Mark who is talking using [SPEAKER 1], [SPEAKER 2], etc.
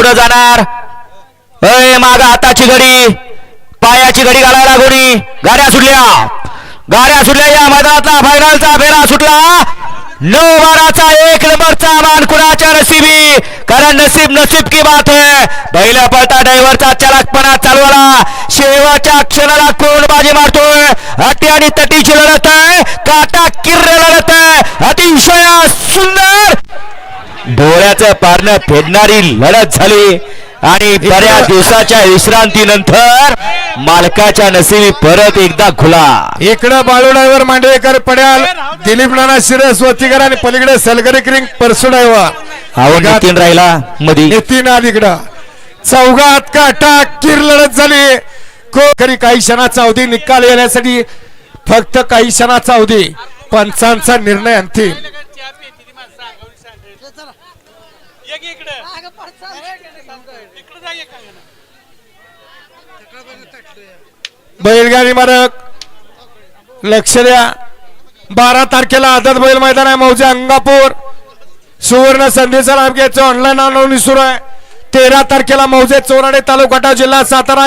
[SPEAKER 1] पुढे जाणार. अय माग हाताची घडी पायाची घडी घालायला गोणी गाड्या सुटल्या. गाड्या सुटल्या या मैदानातला फायनलचा फेरा सुटला. नऊ बाराचा एक नंबरचा मान कुणाच्या नशिबी? कारण नसीब नसीब की बात है. पहिल्या पळता ड्रायव्हरचा चलाकपणा चालवला शेवटच्या क्षणाला कोण बाजी मारतोय? हट्टी आणि तटीची लढत आहे काटा किर्र लढत आहे अतिशय सुंदर डोळ्याचं पारणं फेडणारी लढत झाली. आणि बऱ्याच दिवसाच्या विश्रांतीनंतर मालकाच्या नशिबी परत एकदा खुला.
[SPEAKER 2] इकडं बाळू ड्रायव्हर मांडवेकर पड्याल दिलीप नाना शिरस वतीकर आणि पलीकडे सलगरी क्रिंग परसू ड्रायव्हर.
[SPEAKER 1] आवड नितीन राहिला मधी.
[SPEAKER 2] नितीन इकडं. चौघात काटा किर लढत झाली. को खरी काही क्षणाचा अवधी निकाल येण्यासाठी फक्त काही क्षणाचा अवधी. पंचांचा निर्णय अंतिम. बैलगाडी मारक लक्ष द्या. बारा तारखेला आदत बैल मैदान आहे मौजे अंगापूर. सुवर्ण संधीचा लाभ घ्यायचं ऑनलाईन नोंदणी सुरू आहे. तेरा तारखेला मौजे चोराडे तालुका जिल्हा सातारा.